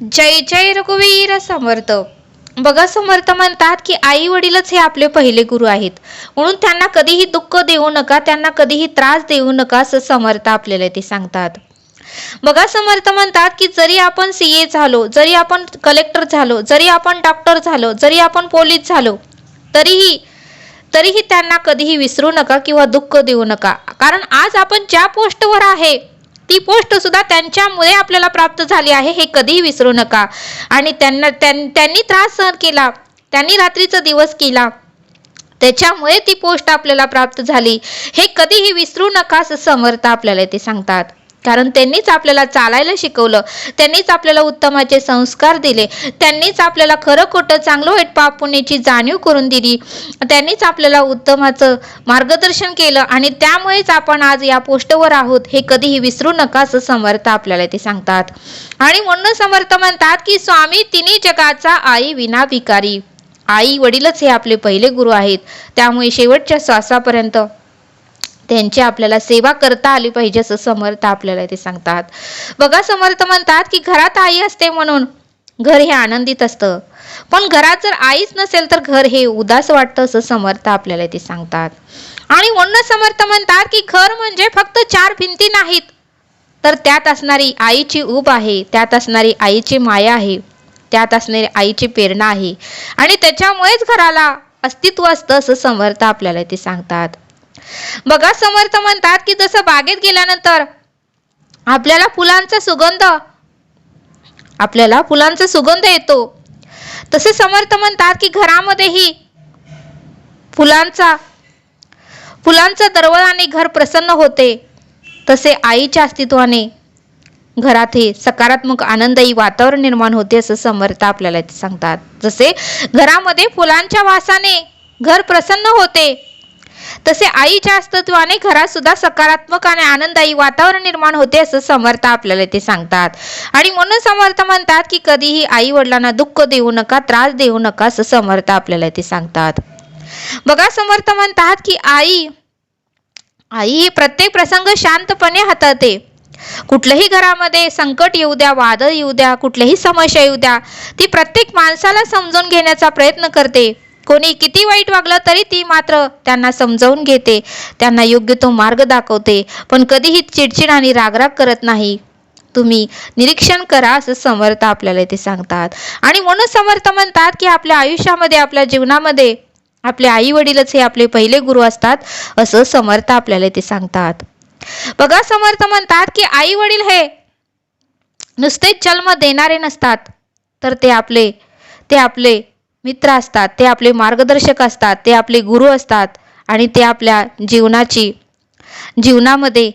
जय जय रघुवीर समर्थ. बघा समर्थ म्हणतात की आई वडीलच हे आपले पहिले गुरु आहेत. म्हणून त्यांना कधीही दुःख देऊ नका त्यांना कधीही त्रास देऊ नका असं समर्थ आपल्याला ते सांगतात. बघा समर्थ म्हणतात की जरी आपण सी ए झालो जरी आपण कलेक्टर झालो जरी आपण डॉक्टर झालो जरी आपण पोलीस झालो तरीही तरीही त्यांना कधीही विसरू नका किंवा दुःख देऊ नका. कारण आज आपण ज्या पोस्टवर आहे ती पोस्ट सुद्धा त्यांच्यामुळे आपल्याला प्राप्त झाली आहे हे कधीही विसरू नका. आणि त्यांना त्यां- त्यांनी त्रास सहन केला त्यांनी रात्रीचा दिवस केला त्याच्यामुळे ती पोस्ट आपल्याला प्राप्त झाली. हे कधीही विसरू नका असं समर्थ आपल्याला ते सांगतात. कारण त्यांनीच आपल्याला चालायला शिकवलं त्यांनीच आपल्याला उत्तमाचे संस्कार दिले त्यांनीच आपल्याला खरं खोटं चांगलं वाईट पाप पुण्याची जाणीव करून दिली त्यांनीच आपल्याला उत्तमाचं मार्गदर्शन केलं आणि त्यामुळेच आपण आज या पोस्टवर आहोत हे कधीही विसरू नका असं समर्थ आपल्याला ते सांगतात. आणि म्हणून समर्थ म्हणतात की स्वामी तिन्ही जगाचा आई विना भिकारी. आई वडीलच हे आपले पहिले गुरु आहेत. त्यामुळे शेवटच्या श्वासापर्यंत त्यांची आपल्याला सेवा करता आली पाहिजे असं समर्थ आपल्याला ते सांगतात. बघा समर्थ म्हणतात की घरात आई असते म्हणून घर हे आनंदित असतं. पण घरात जर आईच नसेल तर घर हे उदास वाटतं असं समर्थ आपल्याला ते सांगतात. आणि म्हणून समर्थ म्हणतात की घर म्हणजे फक्त चार भिंती नाहीत तर त्यात असणारी आईची ऊब आहे त्यात असणारी आईची माया आहे त्यात असणारी आईची प्रेरणा आहे. आणि त्याच्यामुळेच घराला अस्तित्व असतं असं समर्थ आपल्याला ते सांगतात. बघा समर्थ म्हणतात की जसं बागेत गेल्यानंतर आपल्याला फुलांचा सुगंध आपल्याला फुलांचा सुगंध येतो. तसे समर्थ म्हणतात की घरामध्येही फुलांचा फुलांचा दरवळाने घर प्रसन्न होते. तसे आईच्या अस्तित्वाने घरात हे सकारात्मक आनंददायी वातावरण निर्माण होते असं समर्थ आपल्याला सांगतात. जसे घरामध्ये फुलांच्या वासाने घर प्रसन्न होते तसे आईच्या अस्तित्वाने घरात सुद्धा सकारात्मक आणि आनंदायी वातावरण निर्माण होते असं समर्थ आपल्याला ते सांगतात. आणि म्हणून समर्थ म्हणतात की कधीही आई वडिलांना दुःख देऊ नका त्रास देऊ नका असं समर्थ आपल्याला ते सांगतात. बघा समर्थ म्हणतात की आई आई ही प्रत्येक प्रसंग शांतपणे हाताळते. कुठल्याही घरामध्ये संकट येऊ द्या वादळ येऊ द्या कुठल्याही समस्या येऊ द्या ती प्रत्येक माणसाला समजून घेण्याचा प्रयत्न करते. कोणी किती वाईट वागलं तरी ती मात्र त्यांना समजावून घेते. त्यांना योग्य तो मार्ग दाखवते पण कधीही चिडचिड आणि रागराग करत नाही. तुम्ही निरीक्षण करा असं समर्थ आपल्याला ते सांगतात. आणि म्हणून समर्थ म्हणतात की आपल्या आयुष्यामध्ये आपल्या जीवनामध्ये आपले आई वडीलच हे आपले पहिले गुरु असतात असं समर्थ आपल्याला ते सांगतात. बघा समर्थ म्हणतात की आई वडील हे नुसतेच जन्म देणारे नसतात तर ते आपले ते आपले मित्र असतात ते आपले मार्गदर्शक असतात ते आपले गुरु असतात आणि ते आपल्या जीवनाची जीवनामध्ये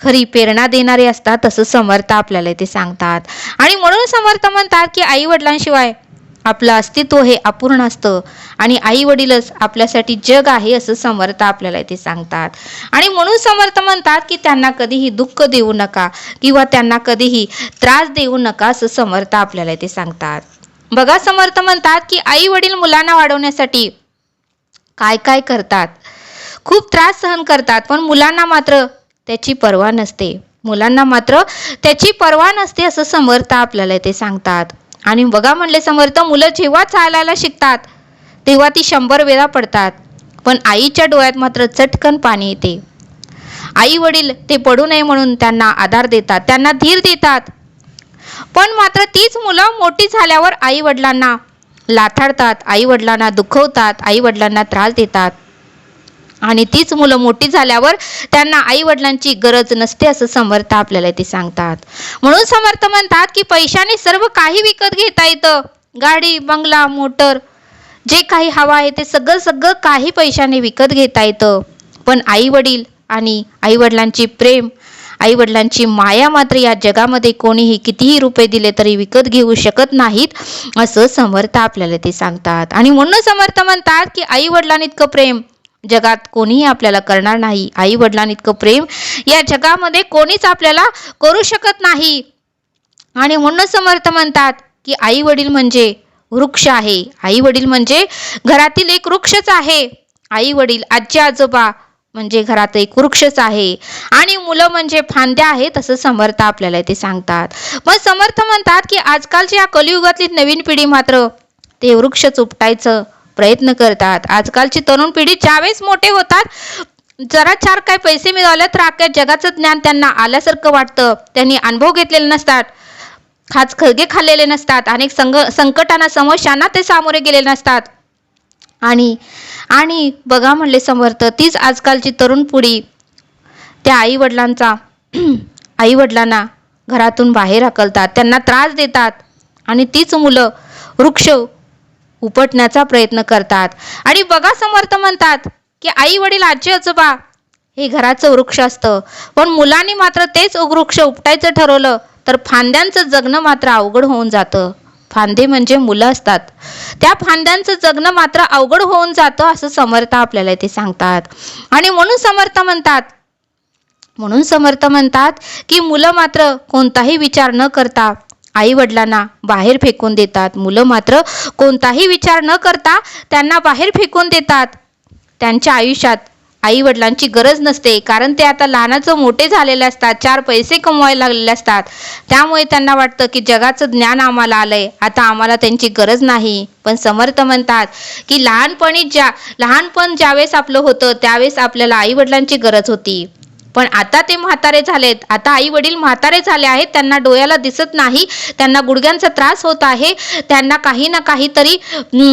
खरी प्रेरणा देणारे असतात असं समर्थ आपल्याला ते सांगतात. आणि म्हणून समर्थ म्हणतात की आई वडिलांशिवाय आपलं अस्तित्व हे अपूर्ण असतं आणि आई वडीलच आपल्यासाठी जग आहे असं समर्थ आपल्याला ते सांगतात. आणि म्हणून समर्थ म्हणतात की त्यांना कधीही दुःख देऊ नका किंवा त्यांना कधीही त्रास देऊ नका असं समर्थ आपल्याला ते सांगतात. बघा समर्थ म्हणतात की आई वडील मुलांना वाढवण्यासाठी काय काय करतात. खूप त्रास सहन करतात पण मुलांना मात्र त्याची पर्वा नसते. मुलांना मात्र त्याची पर्वा नसते असं समर्थ आपल्याला ते सांगतात. आणि बघा म्हणले समर्थ मुलं जेव्हा चालायला शिकतात तेव्हा ती शंभर वेळा पडतात. पण आईच्या डोळ्यात मात्र चटकन पाणी येते. आई वडील ते पडू नये म्हणून त्यांना आधार देतात त्यांना धीर देतात. पण मात्र तीच मुलं मोठी झाल्यावर आई वडिलांना लाथाडतात आई वडिलांना दुखवतात आई वडिलांना त्रास देतात. आणि तीच मुलं मोठी झाल्यावर त्यांना आई वडिलांची गरज नसते असं समर्थ आपल्याला ते सांगतात. म्हणून समर्थ म्हणतात की पैशाने सर्व काही विकत घेता येतं. गाडी बंगला मोटर जे काही हवं आहे ते सगळं सगळं काही पैशाने विकत घेता येतं. पण आई वडील आणि आई वडिलांची प्रेम आई वडिलांची माया मात्र या जगामध्ये कोणीही कितीही रुपये दिले तरी विकत घेऊ शकत नाहीत असं समर्थ आपल्याला ते सांगतात. आणि म्हणून समर्थ म्हणतात की आई वडिलांइतकं प्रेम जगात कोणीही आपल्याला करणार नाही. आई वडिलांइतकं प्रेम या जगामध्ये कोणीच आपल्याला करू शकत नाही. आणि म्हणून समर्थ म्हणतात की आई वडील म्हणजे वृक्ष आहे. आई वडील म्हणजे घरातील एक वृक्षच आहे. आई वडील आजी आजोबा म्हणजे घरात एक वृक्षच आहे. आणि मुलं म्हणजे फांद्या आहेत असं समर्थ आपल्याला ते सांगतात. मग समर्थ म्हणतात की आजकालच्या या कलियुगातली नवीन पिढी मात्र ते वृक्ष उपटायचं प्रयत्न करतात. आजकालची तरुण पिढी ज्यावेळेस मोठे होतात जरा चार काय पैसे मिळवले तर अख्ख्या जगाचं ज्ञान त्यांना आल्यासारखं वाटतं. त्यांनी अनुभव घेतलेले नसतात खाच खळगे खाल्लेले नसतात अनेक संग संकटांना समस्यांना ते सामोरे गेलेले नसतात. आणि आणि बघा म्हणले समर्थ तीच आजकालची तरुण पुढी. त्या आई वडिलांचा आई वडिलांना घरातून बाहेर हकलतात त्यांना त्रास देतात आणि तीच मुलं वृक्ष उपटण्याचा प्रयत्न करतात. आणि बघा समर्थ म्हणतात की आई वडील आजी आजोबा हे घराचं वृक्ष असतं. पण मुलांनी मात्र तेच वृक्ष उपटायचं ठरवलं तर फांद्यांचं जगणं मात्र अवघड होऊन जातं. फांदे म्हणजे मुलं असतात. त्या फांद्यांचं जगणं मात्र अवघड होऊन जातं असं समर्थ आपल्याला ते सांगतात. आणि म्हणून समर्थ म्हणतात. म्हणून समर्थ म्हणतात की मुलं मात्र कोणताही विचार न करता आई वडिलांना बाहेर फेकून देतात. मुलं मात्र कोणताही विचार न करता त्यांना बाहेर फेकून देतात. त्यांच्या आयुष्यात आई वडिलांची गरज नसते कारण ते आता लहानाचं मोठे झालेले असतात चार पैसे कमवायला लागलेले असतात. त्यामुळे त्यांना वाटतं की जगाचं ज्ञान आम्हाला आलंय. आता आम्हाला त्यांची गरज नाही. पण समर्थ म्हणतात की लहानपणी ज्या लहानपण ज्यावेळेस आपलं होतं त्यावेळेस आपल्याला आई वडिलांची गरज होती. पण आता ते म्हातारे झालेत. आता आई वडील म्हातारे झाले आहेत त्यांना डोळ्याला दिसत नाही त्यांना गुडघ्यांचा त्रास होत आहे त्यांना काही ना काहीतरी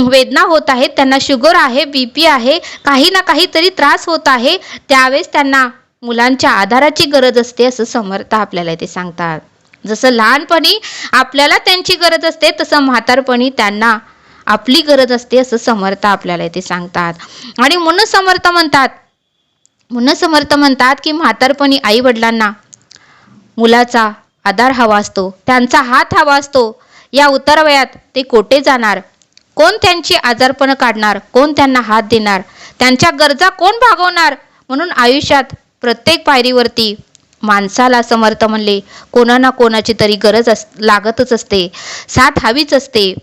वेदना होत आहेत त्यांना शुगर आहे बी पी आहे काही ना काहीतरी त्रास होत आहे त्यावेळेस त्यांना मुलांच्या आधाराची गरज असते असं समर्थ आपल्याला ते सांगतात. जसं लहानपणी आपल्याला त्यांची गरज असते तसं म्हातारपणी त्यांना आपली गरज असते असं समर्थ आपल्याला ते सांगतात. आणि म्हणून समर्थ म्हणतात म्हणून समर्थ म्हणतात की म्हातारपणी आई वडिलांना मुलाचा आधार हवा असतो. त्यांचा हात हवा असतो. या उतारवयात ते कोठे जाणार? कोण त्यांची आजारपणं काढणार? कोण त्यांना हात देणार? त्यांच्या गरजा कोण भागवणार? म्हणून आयुष्यात प्रत्येक पायरीवरती माणसाला समर्थ म्हणले कोणा ना कोणाची तरी गरज अस लागतच असते. साथ हवीच असते.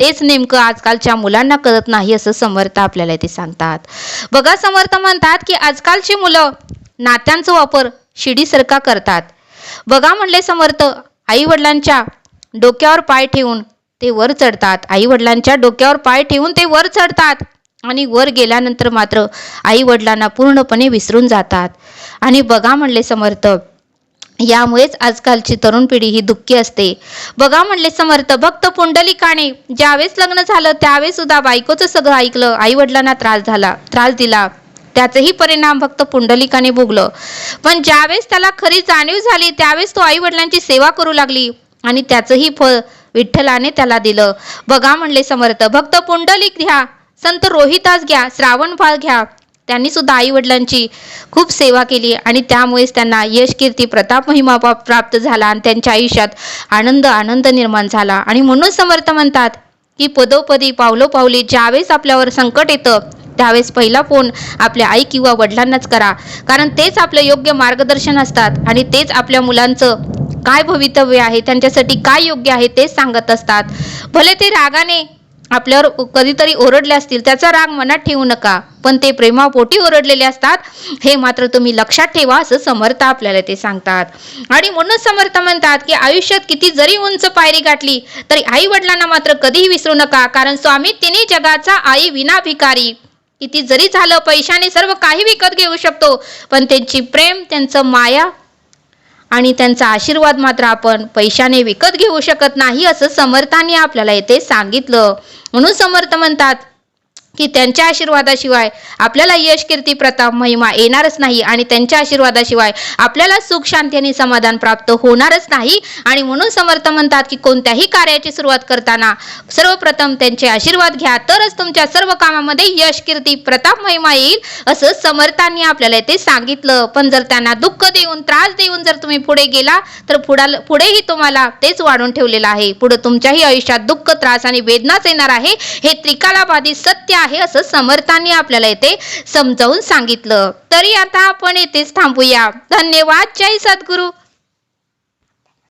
तेच नेमकं आजकालच्या मुलांना कळत नाही असं समर्थ आपल्याला ते सांगतात. बघा समर्थ म्हणतात की आजकालची मुलं नात्यांचा वापर शिडीसारखा करतात. बघा म्हणले समर्थ आई वडिलांच्या डोक्यावर पाय ठेवून ते वर चढतात. आई वडिलांच्या डोक्यावर पाय ठेवून ते वर चढतात आणि वर गेल्यानंतर मात्र आई वडिलांना पूर्णपणे विसरून जातात. आणि बघा म्हणले समर्थ यामुळेच आजकालची तरुण पिढी ही दुःखी असते. बघा म्हणले समर्थ भक्त पुंडलिकाने ज्यावेळेस लग्न झालं त्यावेळेस सुद्धा बायकोचं सगळं ऐकलं आई वडिलांना त्रास झाला त्रास दिला. त्याचेही परिणाम फक्त पुंडलिकाने भोगलं. पण ज्यावेळेस त्याला खरी जाणीव झाली त्यावेळेस तो आई वडिलांची सेवा करू लागली आणि त्याचंही फळ विठ्ठलाने त्याला दिलं. बघा म्हणले समर्थ भक्त पुंडलिक घ्या संत रोहितास घ्या श्रावणफाळ घ्या. त्यांनी सुद्धा आई वडिलांची खूप सेवा केली आणि त्यामुळेच त्यांना यश कीर्ती प्रताप महिमा प्राप्त झाला आणि त्यांच्या आयुष्यात आनंद आनंद निर्माण झाला. आणि म्हणून समर्थ म्हणतात की पदोपदी पावलो पावली ज्यावेळेस आपल्यावर संकट येतं त्यावेळेस पहिला फोन आपल्या आई किंवा वडिलांनाच करा. कारण तेच आपलं योग्य मार्गदर्शन असतात आणि तेच आपल्या मुलांचं काय भवितव्य आहे त्यांच्यासाठी काय योग्य आहे तेच सांगत असतात. भले ते रागाने आपल्यावर कधीतरी ओरडले असतील त्याचा राग मनात ठेवू नका. पण ते प्रेमापोटी ओरडलेले असतात हे मात्र तुम्ही लक्षात ठेवा असं समर्थ आपल्याला ते सांगतात. आणि म्हणून समर्थ म्हणतात की आयुष्यात किती जरी उंच पायरी गाठली तरी आई वडिलांना मात्र कधीही विसरू नका कारण स्वामी तिन्ही जगाचा आई विना भिकारी. किती जरी झालं पैशाने सर्व काही विकत घेऊ शकतो पण त्यांची प्रेम त्यांचं माया आणि त्यांचा आशीर्वाद मात्र आपण पैशाने विकत घेऊ शकत नाही असं समर्थांनी आपल्याला येथे सांगितलं. म्हणून समर्थ म्हणतात की त्यांच्या आशीर्वादाशिवाय आपल्याला यश कीर्ती प्रताप महिमा येणारच नाही आणि त्यांच्या आशीर्वादाशिवाय आपल्याला सुख शांती आणि समाधान प्राप्त होणारच नाही. आणि म्हणून समर्थ म्हणतात की कोणत्याही कार्याची सुरुवात करताना सर्वप्रथम त्यांचे आशीर्वाद घ्या. तरच तुमच्या सर्व कामामध्ये यश कीर्ती प्रताप महिमा येईल असं समर्थांनी आपल्याला ते सांगितलं. पण जर त्यांना दुःख देऊन त्रास देऊन जर तुम्ही पुढे गेला तर पुढाल पुढेही तुम्हाला तेच वाढून ठेवलेलं आहे. पुढे तुमच्याही आयुष्यात दुःख त्रास आणि वेदनाच येणार आहे. हे त्रिकालाबाधी सत्य आहे असं समर्थांनी आपल्याला येथे समजावून सांगितलं. तरी आता आपण येथेच थांबूया. धन्यवाद. जय सद्गुरू.